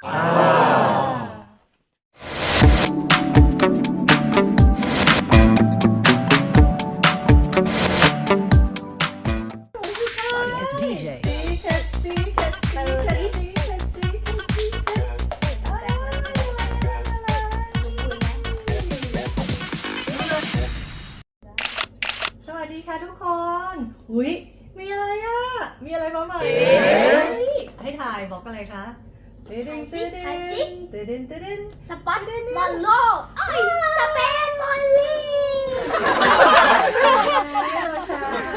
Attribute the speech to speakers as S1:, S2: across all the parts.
S1: It's DJ.
S2: สวัสดีค่ะทุกคน อุ้ยมีอะไรอะ มีอะไรมาใหม่ให้ถ่ายบอกอะไรคะเต้นเต้นเต้นเต้นเต้นเต้นเต้น
S3: สปอตมอลโลเอ้ยสเปนมอลลี่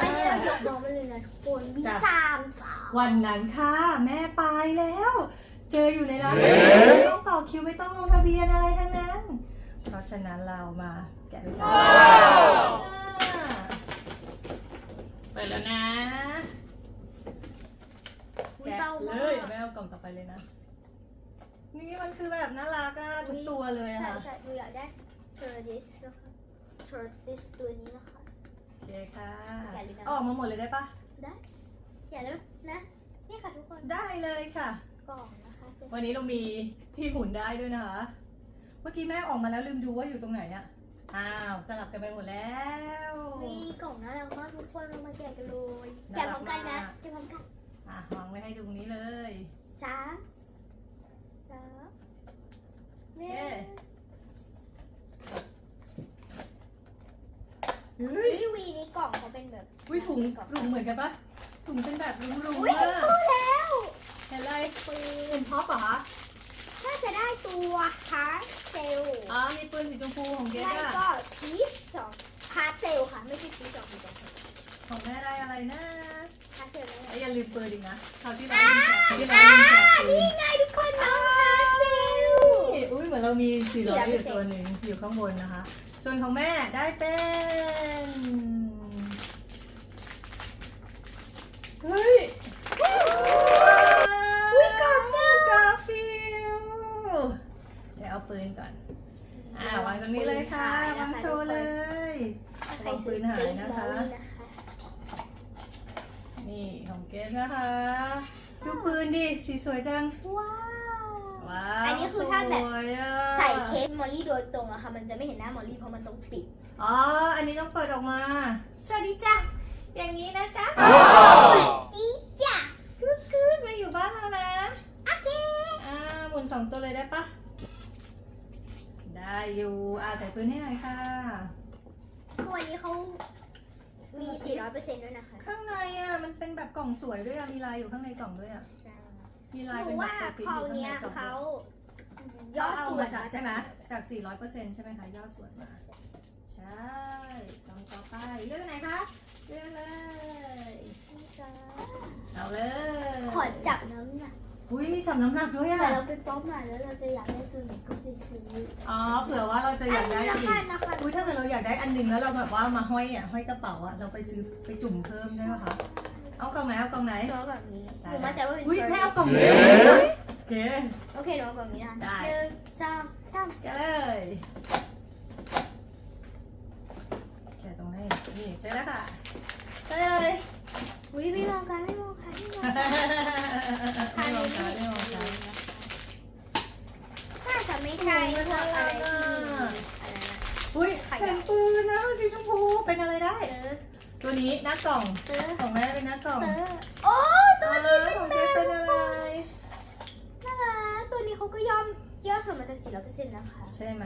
S3: อันนี้เรายกน้องมาเลยนะทุกคนมีสามสาว
S2: วันนั้นค่ะแม่ไปแล้ว เจออยู่ในร้านไม่ต้องต่อคิวไม่ต้องลงทะเบียนอะไรทั้งนั้น เพราะฉะนั้นเรามาแกะเลยจ้าไปแล้วนะ
S3: อุ๊ย
S2: แกะ
S3: เบา
S2: เล
S3: มายก
S2: แม่เอากล่องต่อไปเลยนะ นี่มันคือแบบน่ารักอะทุกตัวเลยอะ
S3: ใช่
S2: ค่ะ
S3: ใช่หนูอยากได้เทอร์ดิสนะคะเทอร์ดิสตัวนี้นะคะ
S2: โอเคค่ะ
S3: แกะเลยนะ
S2: เอาออกมาหมดเลยได้ปะ
S3: ได้อย่าลืมนะ นี่ค่ะทุกคน
S2: ได้เลยค่ะ
S3: กล่องนะคะจะ
S2: วันนี้เรามีที่หมุนได้ด้วยนะคะ เมื่อกี้แม่ออกมาแล้วลืมดูว่าอยู่ตรงไหนอะอ้าวสลับกันไปหมดแล้ว
S3: มีกล่องน่ารักมากทุกคนเรามาแกะกันเลย
S2: น่า
S3: แกะ
S2: รั
S3: พ
S2: ก
S3: ร้อมกันนะ
S2: มาก
S3: แกะพร้อมกัน
S2: อะวางไว้ให้ดูตรงนี้เลย
S3: สามสามหนึ่
S2: เอ๊ะ
S3: ง
S2: เฮ้ย
S3: วิวีนี้กล่องเขาเป็นแบบ
S2: อุ้ยถุง
S3: กล่อง
S2: ถุงเหมือนกันปะถุงเป็นแบบรุ้ง
S3: อุ้
S2: ๆ
S3: ย
S2: อะ
S3: รู้แล้ว
S2: เห็นอะไร
S3: ปืน
S2: เป็นท็อปเหรอคะ
S3: น่าจะได้ตัวฮาร์ดเซล
S2: อ๋อมีปืนสีชมพูของเกด
S3: ไม่
S2: อะ
S3: ก็พีชสองฮาร์ดเซลค่ะ ไม่ใช่พีชสองพีชสอง
S2: ของแม่ได้อะไรนะ
S3: ฮาร์ดเซล
S2: เอ้ยอย่าลืมปืนอีกนะคราวที่เราลืมแจกที่เราลืมแจกปืน
S3: ไงทุกคนน้องฮาร์ดเซล
S2: อุ้ยเหมือนเรามีสี่ร้อยอยู่
S3: 400%
S2: ตัวหนึ่งอยู่ข้างบนนะคะ ส่วนของแม่ได้เป็นเฮ้ย
S3: อุ้ยกาฟิล
S2: กาฟิลเดี๋ยวเอาปืนก่อน อ่าวางตรงนี้เลยค่ะ วางโชว์เลย
S3: ใครซื้อ
S2: ปืนหายนะคะ
S3: สเปซบอลลี่นะคะ
S2: นี่ของเกสนะคะ ดูปืนดิ สีสวยจัง
S3: ว้าว
S2: ว้าว
S3: อันนี้คือถ้าแบบ
S2: สวยอะ
S3: ใส่เคสมอลลี่โดยตรงอะค่ะ มันจะไม่เห็นหน้ามอลลี่เพราะมันต้องปิด
S2: อ๋อ อันนี้ต้องเปิดออกมา สวัสดีจ้ะ อย่างนี้นะจ๊ะ
S3: อีจ้ะ
S2: กรึ๊ดกรึ๊ดมาอยู่บ้านเรานะ
S3: โอเค
S2: อ่า หมุนสองตัวเลยได้ปะ ได้อยู่ อ่าใส่ปืนให้หน่อยค่ะ
S3: ตัวนี้เขามี 400%ด้วยนะคะ
S2: ข้างในอะ มันเป็นแบบกล่องสวยด้วยอะ มีลายอยู่ข้างในกล่องด้วยอะ มีลาย
S3: หนู
S2: เป็นแบบ
S3: ว่า
S2: ตัวปิ๊ก
S3: เขา
S2: อยู่ข้างใน
S3: เนี้ย
S2: กล่อง
S3: เขา
S2: ด้วย
S3: ยอด
S2: เอา
S3: ส่ว
S2: มานจากใช่ไหมจาก400%ใช่ไหมคะยอดส่วนมา ใช่กล่องต่อไปเลือกไหนคะเลือกเลย เอาเลย
S3: ขอจับน้ำหนัก
S2: อุ้ยมีจับน้ำหนักด้วย
S3: แต่
S2: อะ
S3: เราไปป๊อปมาแล้วเราจะอยากได้ตัวไหนก็ไปซื้อ
S2: อ๋อ เผื่อว่าเราจะอยากได้
S3: อัน
S2: อี
S3: นี้
S2: ก
S3: นะคะนะคะ
S2: อุ้ยถ้าเกิดเราอยากได้อันหนึ่งแล้วเราแบบว่ามาห้อยอะห้อยกระเป๋าอะเราไปซื้อไปจุ่มเพิ่มได้ไหมคะ เอากล่องไหนเอากล่องไหน
S3: ตัวแบบนี้หนูมั่นใจว่าเป็น
S2: อุ้ย
S3: เฟอร์
S2: แม่
S3: นิ
S2: เอากล่องนี้โอเค
S3: โอเคหนูเอากล่องนี้นะ
S2: ได้
S3: หนึ่งสองสาม
S2: แกะเลยแกะตรงให้นี่เจอแล้วค่ะเจอเลย
S3: อุ้ยไม่มองกันไม่มองกันไม่มองกัน
S2: ไม่มองตาไม่มองตา
S3: น่าจะไม่ใช่พวกอะไรที่มีอะไรนะ
S2: อุ้ยเห็นปืนนะสีชมพูเป็นอะไรได้
S3: เตอ
S2: ตัวนี้หน้ากล่อง
S3: เตอ
S2: ของแม่เป็นหน้ากล่อง
S3: เตอโอ้ตัวนี้
S2: เออของเจ๊เป็นอะไร
S3: น่ารักตัวนี้เขาก็ยอมยอดส่วนมาจากสี่ร้อยเปอร์เซ็นต์นะคะ
S2: ใช่ไหม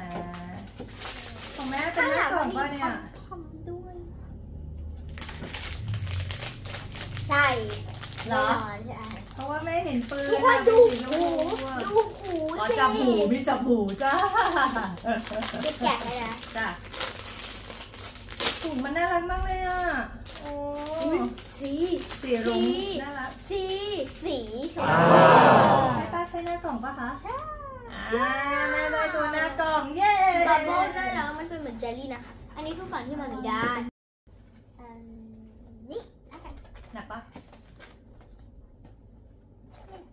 S2: ของแม่เป็นหน้ากล่องป่ะเนี่ย
S3: พอมๆด้วย ใช่
S2: เหรอ
S3: แน่นอนใช่
S2: เพราะว่าแม่เห็นปืน
S3: ทุกคนดู
S2: เป็นสีช
S3: หู
S2: มพูอะ
S3: ดูหู
S2: อ๋อ
S3: สิ
S2: จับหูมีจับหูจ้า
S3: เด็กแกะเลยนะ
S2: จ้ะ ถุงมันน่ารักมากเลยอะ โอ้
S3: สี
S2: สีรุ้ง
S3: สี
S2: น่ารัก
S3: สีสีใช่ไหม
S2: ใช่ป้าใช่หน้ากล่องป่ะคะ
S3: ใช่
S2: อ่าแม่ได้ตัวหน้ากล่อง เย้
S3: บับเบิ้ลน่ารักมันเป็นเหมือนเจลลี่นะคะ อันนี้คือฝั่งที่มันมีได้อันนี้แล้วกัน
S2: หนักปะ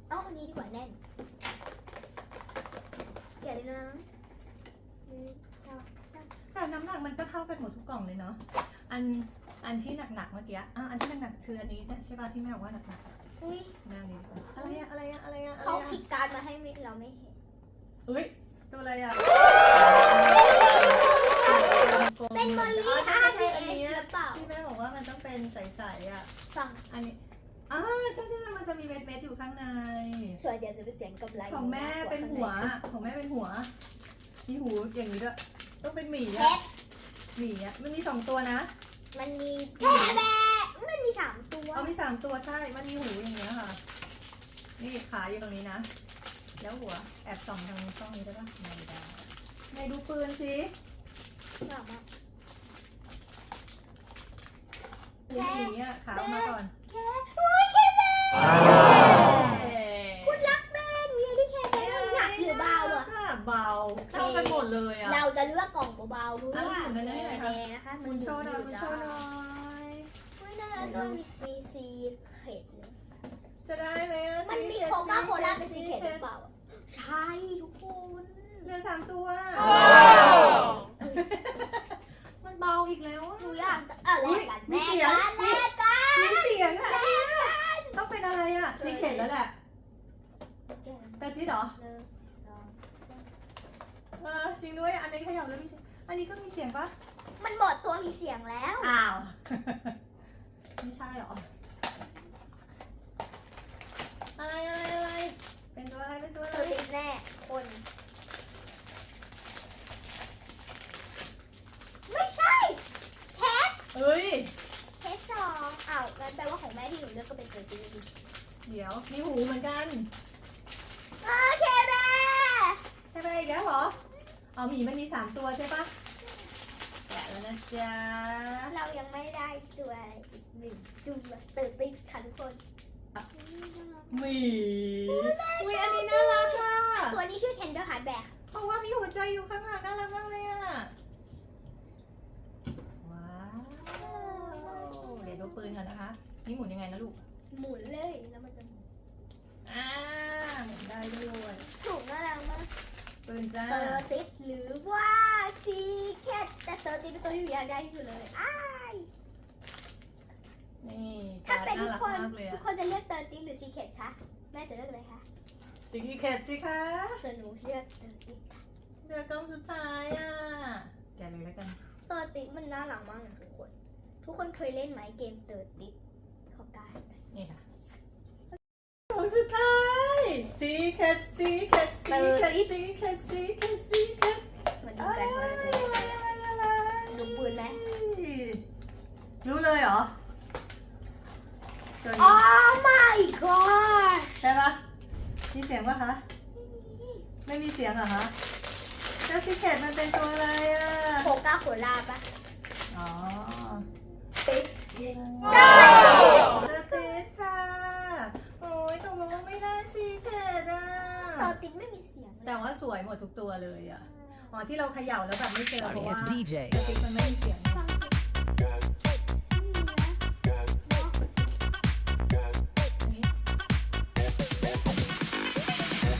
S3: เอาอันนี้ดีกว่าแน่นอย่าเลยนะหนึ่งสองสาม
S2: แต่น้ำหนักมันก็เท่ากันหมดทุกกล่องเลยเนาะอันอัน ที่หนักๆเมื่อกี้อะอันที่หนักๆคืออันนี้ใช่ใช่ป่ะที่แม่บอกว่าหนักๆ
S3: อุ้ย
S2: นั่งดีกว่าอะไรอะอะไรอะอะไรอะอะไรอะ
S3: เขาพลิกการดมาให้ไม่เราไม่เห็น
S2: เฮ้ยตัวอะไรอะ
S3: เป็นมอลลี่
S2: อ๋อใช่
S3: อาร์
S2: ใช่
S3: ดี
S2: ใช่อัน
S3: เอ
S2: นี้
S3: หรือเปล่า
S2: ที่แม่บอกว่ามันต้องเป็นใสๆอะ
S3: ฟัง
S2: อันนี้อ่าใช่ใช่ใช่มันจะมีเม็ดเม็ดๆอยู่ข้างใน
S3: ส่วนใหญ่จะเป็นเสียงกำไร
S2: ของแม่เป็นหัวของแม่เป็นหัวมีหูอย่างนี้ด้วยต้องเป็นหมี
S3: เพ
S2: อะ
S3: ชร
S2: หมีอะมันมีสองตัวนะ
S3: มันมีแค่แบะมันมีสามตัว
S2: เอามีสามตัวใช่ มันมีหูอย่างเงี้ยค่ะ นี่ขาอยู่ตรงนี้นะ แล้วหัวแอบส่องทางช่องนี้ได้ปะไม่ได้ไหนดูปืนสิ
S3: สามารถ
S2: ปืนหมีอะขาออกมาก่อน
S3: แค่อุ้ยแค่แบะ
S2: เอ๊ะ
S3: คุณรักแบะมีอะไรที่แค่แบะหนักหรือเบาอะ
S2: เบาเท่ากันหมดเลยอะ
S3: เราจะเลือกกล่องเบาๆเพราะว่า
S2: อะหมุนได้ไหนคะ
S3: แดงนะคะ
S2: หมุนโชว์หน่อยหมุนโชว์หน่อย
S3: ไม่น่าต้องมีซีเข็ดเลย
S2: จะได้ไหมอะ
S3: มันมีโคคาโคล่าเป็นซีเข็ดหรือเปล่าอะใช่ทุกคน
S2: เหลือสามตัว มันเบาอีกแล้วอะ
S3: หนูอยากเออแลกกัน
S2: มี
S3: แลก
S2: เสียง
S3: กันแลกกัน
S2: มีเสียงอะต้องเป็นอะไรอะซีเข็ดแล้วแหละแต่ที่เหรอ
S3: หนึ่งสองสาม
S2: เออ จริงด้วย อันนี้ขยับแล้วมีเสียงอันนี้ก็มีเสียงปะ
S3: มันหมดตัวมีเสียงแล้ว
S2: อ้าว ไม่ใช่เหรอ อะไรอะไรอะไร เป็นตัวอะไร เป็นตัว
S3: เธ
S2: อะไร
S3: อเป็นแน่คน ไม่ใช่เทส
S2: เฮ้ย
S3: เทสสองอ้าวงั้นแปลว่าของแม่ที่หนูเลือกก็เป็นเจอร์จี
S2: เดี๋ยว มีหูเหมือนกัน
S3: โอเคแม่
S2: ใช่ไหมอีกแล้วเหรอ เอาหมีมันมีสามตัวใช่ปะแกะแล้วนะจ๊ะ
S3: เรายังไม่ได้ตัวอีกหนึ่งตัวตื่นติดค่ะทุกคน
S2: หมีอุ้ยอันนี้น่ารักอะ
S3: ตัวนี้ชื่อ Tender Heartback
S2: เพราะว่ามีหัวใจอยู่ข้างหลังน่ารักมากเลยอะ ว้าวเดี๋ยวดูปืนกันนะคะ นี่หมุนยังไงนะลูก
S3: หมุนเลยแล้วมันจะหมุน
S2: อ่าหมุนได้ด้วย
S3: ถูกน่ารักมาก
S2: ปืนจ้า
S3: เตอร์ติด หรือว่าซีแคทแต่เตอร์ติดเป็นตัวที่หนูอยากได้ที่สุดเลยอ้าย
S2: นี่
S3: ถ้าเป็น
S2: น่า
S3: ทุก
S2: รัก
S3: คน
S2: มากเลย
S3: ทุ
S2: อะ
S3: กคนจะเลือกเตอร์ติดหรือซีแคทคะแม่จะเลือกอะไรคะ
S2: สิงคีเคทสิคะ
S3: ส่วนหนูเลือกเตอร์ติดค่ะ
S2: เดือกล้องสุดท้ายอะแกะเลยแล้วกัน
S3: เตอร์ติดมันน่ารักมากนะทุกคน ทุกคนเคยเล่นไหมเกมเตอร์ติดขอการ
S2: นี่ค่ะของสุดท้ายสีเคทสีเคทสีเคทสีเคทสีเคทสีเคท
S3: มันดู กันว่าจะยังไงดูปืนไหม
S2: รู้เลยเหรอตัว
S3: อ๋อ
S2: นี้
S3: my god
S2: ใช่ปะมีเสียงปะคะ ไม่มีเสียงเหรอคะเจ้าสีเคทมันเป็นตัวอะไรอะ
S3: โคกาโคล่าปะ
S2: อ๋อ
S3: ติด
S2: ได้เดอะติดค่ะ โอ้ยตกลงว่าไม่ได้สีเคทอะ
S3: เตอร์ติดไม่มีเสียงเลย
S2: แต่ว่าสวยหมดทุกตัวเลยอะ อ๋อที่เราเขย่าแล้วแบบไม่เจอเพ
S1: Sorry,
S2: ราะว่า
S1: it's DJ.
S2: เดอะติดมันไม่มีเสียง
S3: ฟังสิไม่มีนะเนาะ
S2: อันนี้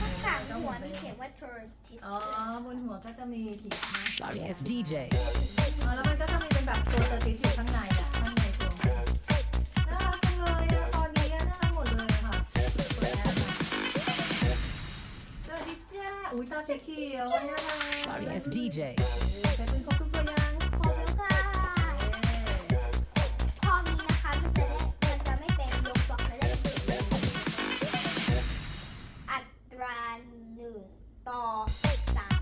S3: ข้างหลังหัวมีเขียนว่า tourist
S2: อ๋อบนหัวก็จะมีขีดนะ
S1: Sorry, it's DJ.
S2: อ๋อแล้วมันก็จะมีเป็นแบบตัวเดอะติดอยู่ข้างในอะข้างในตัวมันน่ารักจังเลยอะตอนนี้อะน่ารักหมดเลยค่ะสวยนะสวัสดีจ้าอุ้ยตาสีเขียวน่ารัก
S1: Sorry, it's DJ.
S2: ใช้ปืนครบทุกตัวยัง
S3: ขอบคุณค่ะพอมีนะคะมันจะได้มันจะไม่เป็นยกบล็อกไม่ได้เป็นอัตราหนึ่งต่อสาม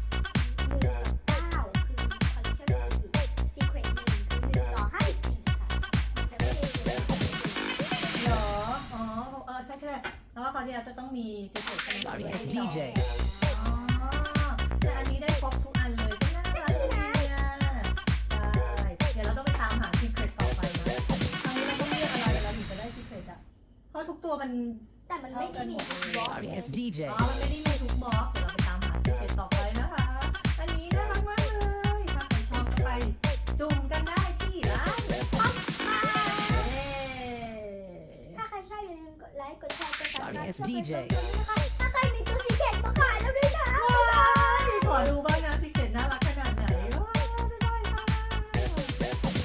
S3: หนึ่งต่อเก้าคือคอนเทนต์คือ secret หนึ่งคือหนึ่งต่อห้าสิบสี่ค่ะมันจะไม่ได้เป็น
S2: เหรออ๋อเออใช่ใช่แล้วว่าคราวที่แล้วจะต้องมีสีเขียวใช่ไหม
S1: Sorry, it's DJ.
S2: ทุกตัวมัน
S3: แต่มันไม่ได้มีบล็อก
S1: Sorry, it's DJ.
S2: อ๋อมันไม่ได้มีทุกบล็อกเดี๋ยวเราไปตามหาซีเครตต่อไปนะคะ อันนี้น่ารักมากเลยถ้าใครชอบก็ไปจุ่มกันได้ที่ร้าน
S3: ป๊อปค่ะ
S2: เย้
S3: ถ้าใครชอบอย่าลืมกดไลค์ กดแชร์ กด
S1: Sorry,
S3: subscribe
S1: it's
S3: ช่องเป็น
S1: DJ
S3: กำลังใจด้วยนะคะ